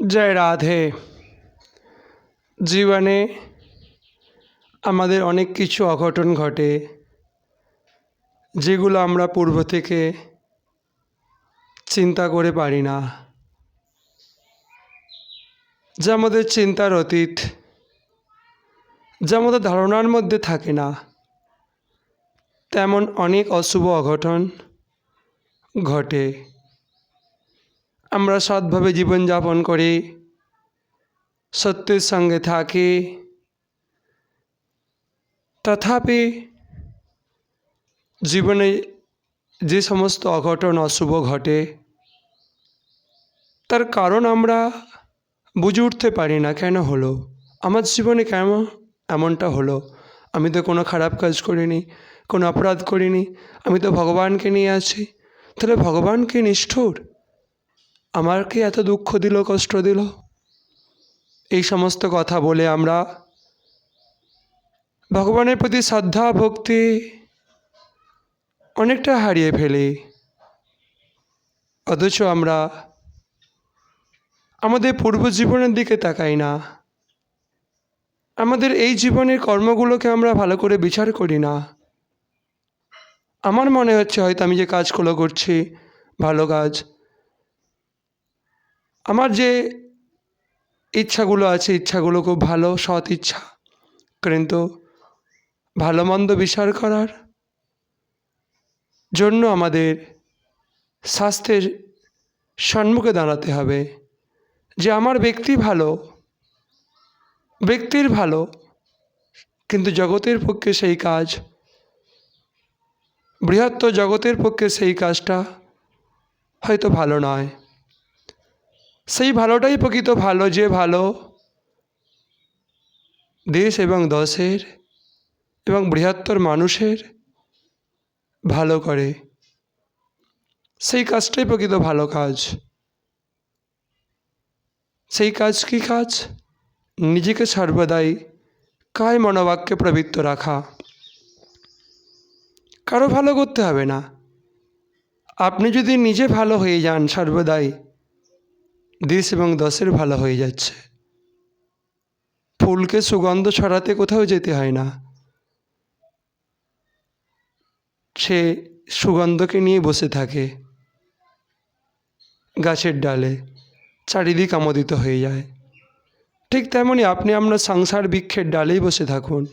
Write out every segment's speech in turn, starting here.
জয় রাধে। জীবনে আমাদের অনেক কিছু অঘটন ঘটে, যেগুলো আমরা পূর্ব থেকে চিন্তা করে পারি না। যা আমাদের চিন্তার অতীত, যা আমাদের ধারণার মধ্যে থাকে না, তেমন অনেক অশুভ অঘটন ঘটে। আমরা সৎভাবে জীবনযাপন করি, সত্যের সঙ্গে থাকি। তথাপি জীবনে যে সমস্ত অঘটন, অশুভ ঘটে, তার কারণ আমরা বুঝে উঠতে পারি না, কেন হলো? আমার জীবনে কেন এমনটা হলো? আমি তো কোনো খারাপ কাজ করিনি, কোনো অপরাধ করিনি, আমি তো ভগবানকে নিয়ে আছি। তাহলে ভগবানকে নিষ্ঠুর? আমাকে এত দুঃখ দিল, কষ্ট দিল? এই সমস্ত কথা বলে আমরা ভগবানের প্রতি শ্রদ্ধা, ভক্তি অনেকটা হারিয়ে ফেলি। অথচ আমরা আমাদের পূর্ব জীবনের দিকে তাকাই না। আমাদের এই জীবনের কর্মগুলোকে আমরা ভালো করে বিচার করি না। আমার মনে হচ্ছে হয়তো আমি যে কাজগুলো করছি, ভালো কাজ আমার যে ইচ্ছাগুলো আছে, ইচ্ছাগুলো খুব ভালো, সৎ ইচ্ছা। কিন্তু ভালো মন্দ বিচার করার জন্য আমাদের স্বাস্থ্যের সম্মুখে দাঁড়াতে হবে যে আমার ব্যক্তি ভালো, ব্যক্তির ভালো, কিন্তু জগতের পক্ষে সেই কাজ, বৃহত্তর জগতের পক্ষে সেই কাজটা হয়তো ভালো নয়। সেই ভালোটাই প্রকৃত ভালো, যে ভালো দেশ এবং দশের এবং বৃহত্তর মানুষের ভালো করে। সেই কাজটাই প্রকৃত ভালো কাজ। সেই কাজ কি কাজ? নিজেকে সর্বদাই কায় মনোবাক্যে প্রবৃত্ত রাখা। কারও ভালো করতে হবে না। আপনি যদি নিজে ভালো হয়ে যান সর্বদাই দেশ এবং দশের ভালো হয়ে যাচ্ছে। ফুলকে সুগন্ধ ছড়াতে কোথাও যেতে হয় না। সে সুগন্ধকে নিয়ে বসে থাকে। গাছের ডালে চারিদিক আমোদিত হয়ে যায়। ঠিক তেমনই আপনি আপনার সংসার বৃক্ষের ডালেই বসে থাকুন।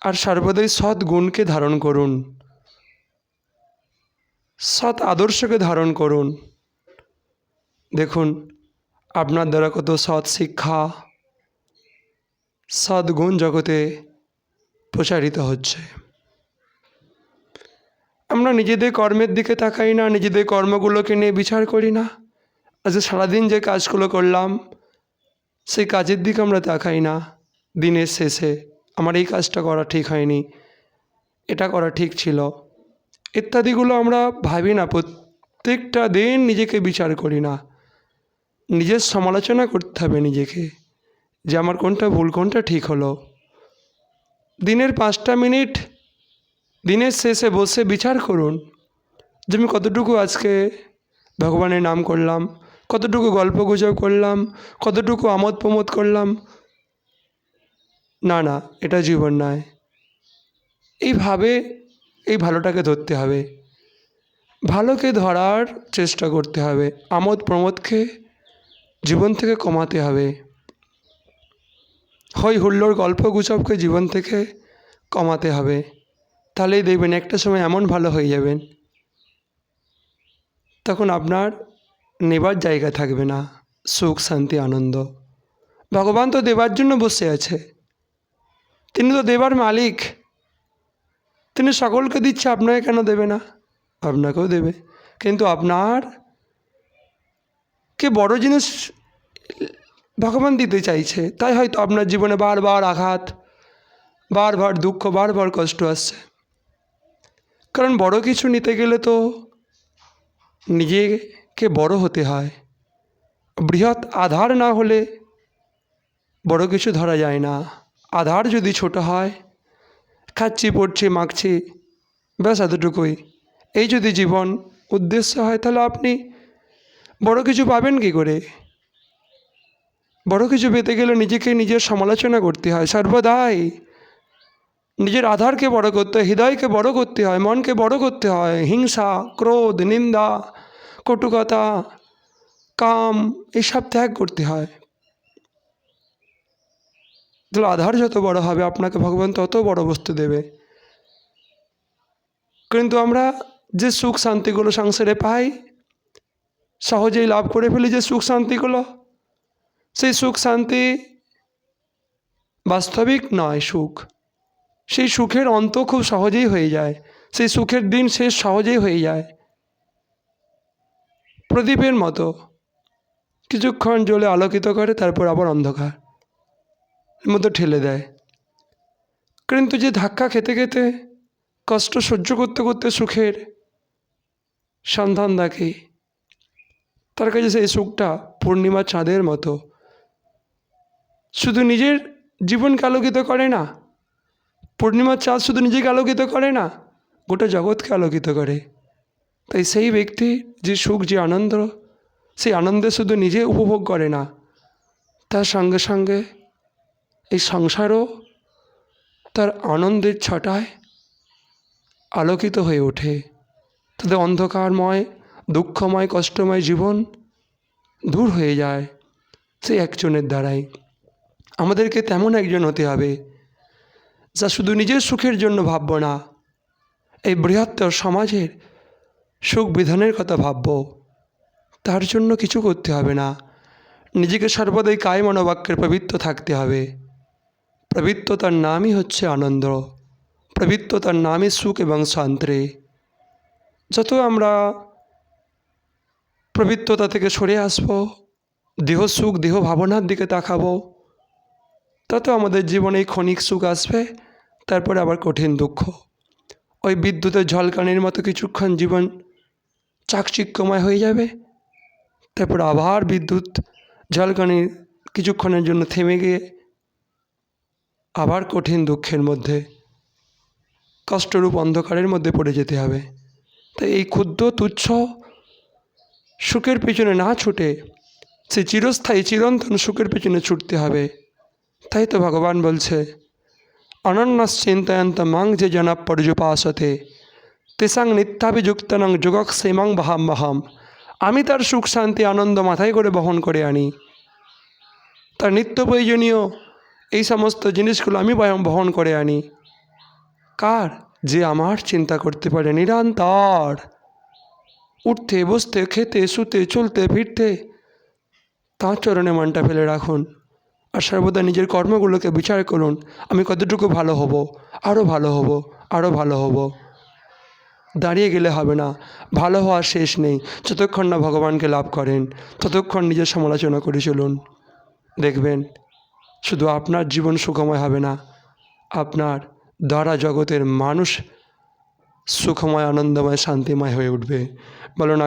আর সর্বদাই সৎ গুণকে ধারণ করুন। সৎ আদর্শকে ধারণ করুন। দেখুন, আপনার দ্বারা কত সৎ শিক্ষা, সৎ গুণ জগতে প্রচারিত হচ্ছে। আমরা নিজেদের কর্মের দিকে তাকাই না, নিজেদের কর্মগুলোকে নিয়ে বিচার করি না। আজকে সারাদিন যে কাজগুলো করলাম, সেই কাজের দিকে আমরা তাকাই না। দিনের শেষে আমার এই কাজটা করা ঠিক হয়নি, এটা করা ঠিক ছিল। ইত্যাদিগুলো আমরা ভাবি না, প্রত্যেকটা দিন নিজেকে বিচার করি না। নিজের সমালোচনা করতে হবে নিজেকে যে আমার কোনটা ভুল, কোনটা ঠিক হলো। দিনের পাঁচটা মিনিট দিনের শেষে বসে বিচার করুন যে আমি কতটুকু আজকে ভগবানের নাম করলাম, কতটুকু গল্প গুজব করলাম, কতটুকু আমোদ প্রমোদ করলাম। না না, এটা জীবন নয়। এইভাবে এই ভালোটাকে ধরতে হবে। ভালোকে ধরার চেষ্টা করতে হবে, আমোদ প্রমোদকে জীবন থেকে কমাতে হবে। হই হুল্লোড় গল্প গুজবকে জীবন থেকে কমাতে হবে। তাহলেই দেখবেন একটা সময় এমন ভালো হয়ে যাবেন, তখন আপনার নেবার জায়গা থাকবে না। সুখ, শান্তি, আনন্দ। ভগবান তো দেবার জন্য বসে আছে। তিনি তো দেবার মালিক। তিনি সকলকে দিচ্ছে, আপনাকে কেন দেবে না? আপনাকেও দেবে। কিন্তু আপনার কে বড় জিনিস ভগবান দিতে চাইছে, তাই হয়তো আপনার জীবনে বারবার আঘাত, বারবার দুঃখ, বারবার কষ্ট আসছে। কারণ বড় কিছু নিতে গেলে তো নিজেকে বড় হতে হয়। বৃহৎ আধার না হলে বড় কিছু ধরা যায় না। আধার যদি ছোট হয়, খাচ্ছি, পড়ছি, মাখছি, ব্যাস এতটুকুই। এই যদি জীবন উদ্দেশ্য হয়, তাহলে আপনি বড় কিছু পাবেন কি করে? বড় কিছু পেতে গেলে নিজেকে নিজের সমালোচনা করতে হয়। সর্বদাই নিজের আধারকে বড় করতে হয় হৃদয়কে বড় করতে হয়, মনকে বড় করতে হয়। হিংসা, ক্রোধ, নিন্দা, কটুকতা, কাম এইসব ত্যাগ করতে হয়। তাহলে আধার যত বড় হবে, আপনাকে ভগবান তত বড় বস্তু দেবে। কিন্তু আমরা যে সুখ শান্তিগুলো সংসারে পাই সহজেই লাভ করে ফেলি যে সুখ শান্তিগুলো। সেই সুখ শান্তি বাস্তবিক নয় সুখ। সেই সুখের অন্ত খুব সহজেই হয়ে যায়। সেই সুখের দিন শেষ সহজেই হয়ে যায়। প্রদীপের মতো। কিছুক্ষণ জ্বলে আলোকিত করে, তারপর আবার অন্ধকার। মধ্যে ঠেলে দেয়। কিন্তু যে ধাক্কা খেতে খেতে, কষ্ট সহ্য করতে করতে সুখের সন্ধান দেখে। তার কাছে সেই সুখটা পূর্ণিমা চাঁদের মতো। শুধু নিজের জীবনকে আলোকিত করে না, পূর্ণিমার চাঁদ শুধু নিজেকে আলোকিত করে না, গোটা জগৎকে আলোকিত করে। তাই সেই ব্যক্তি, যে সুখ, যে আনন্দ, সেই আনন্দে শুধু নিজে উপভোগ করে না, তার সঙ্গে সঙ্গে এই সংসারও তার আনন্দের ছটায় আলোকিত হয়ে ওঠে। তাদের অন্ধকারময় দুঃখময়, কষ্টময় জীবন দূর হয়ে যায় সেই একজনের দ্বারাই। আমাদেরকে তেমন একজন হতে হবে যা শুধু নিজের সুখের জন্য ভাবব না, এই বৃহত্তর সমাজের সুখ বিধানের কথা ভাবব। তার জন্য কিছু করতে হবে না, নিজেকে সর্বদাই কায় মনোবাক্যের পবিত্র থাকতে হবে। পবিত্রতার নামই হচ্ছে আনন্দ, পবিত্রতার নামই সুখ এবং শান্তি। যত আমরা পবিত্রতা থেকে সরে আসব, দেহ সুখ, দেহ ভাবনার দিকে তাকাবো। তত আমাদের জীবনে ক্ষণিক সুখ আসবে, তারপরে আবার কঠিন দুঃখ। ওই বিদ্যুতের ঝলকানির মতো কিছুক্ষণ জীবন চাকচিক্যময় হয়ে যাবে, তারপর আবার বিদ্যুৎ ঝলকানির কিছুক্ষণের জন্য থেমে গিয়ে আবার কঠিন দুঃখের মধ্যে, কষ্টরূপ অন্ধকারের মধ্যে পড়ে যেতে হবে। তাই এই ক্ষুদ্র তুচ্ছ সুখের পিছনে না ছুটে সে চিরস্থায়ী চিরন্তন সুখের পিছনে ছুটতে হবে। তাই তো ভগবান বলছে অনন্যাস চিন্তায়ন্ত মাং যে জনা পর্যুপাসতে তেসাং নিত্যাভিযুক্তনং যোগক সেমাং বাহাম বাহাম আমি তার সুখ শান্তি আনন্দ মাথায় করে বহন করে আনি। তার নিত্য প্রয়োজনীয় এই সমস্ত জিনিসগুলো আমি বহন বহন করে আনি। কার? যে আমার চিন্তা করতে পারে নিরন্তর। উঠতে, বসতে, খেতে, শুতে, চলতে, ফিরতে, তাঁর চরণে মানটা ফেলে রাখুন। আর সর্বদা নিজের কর্মগুলোকে বিচার করুন। আমি কতটুকু ভালো হব? আরও ভালো হব আরও ভালো হব। দাঁড়িয়ে গেলে হবে না। ভালো হওয়ার শেষ নেই। যতক্ষণ না ভগবানকে লাভ করেন, ততক্ষণ নিজের সমালোচনা করে চলুন। দেখবেন, শুধু আপনার জীবন সুখময় হবে না। আপনার দ্বারা জগতের মানুষ সুখময় আনন্দময় শান্তিময় হয়ে উঠবে। বলো না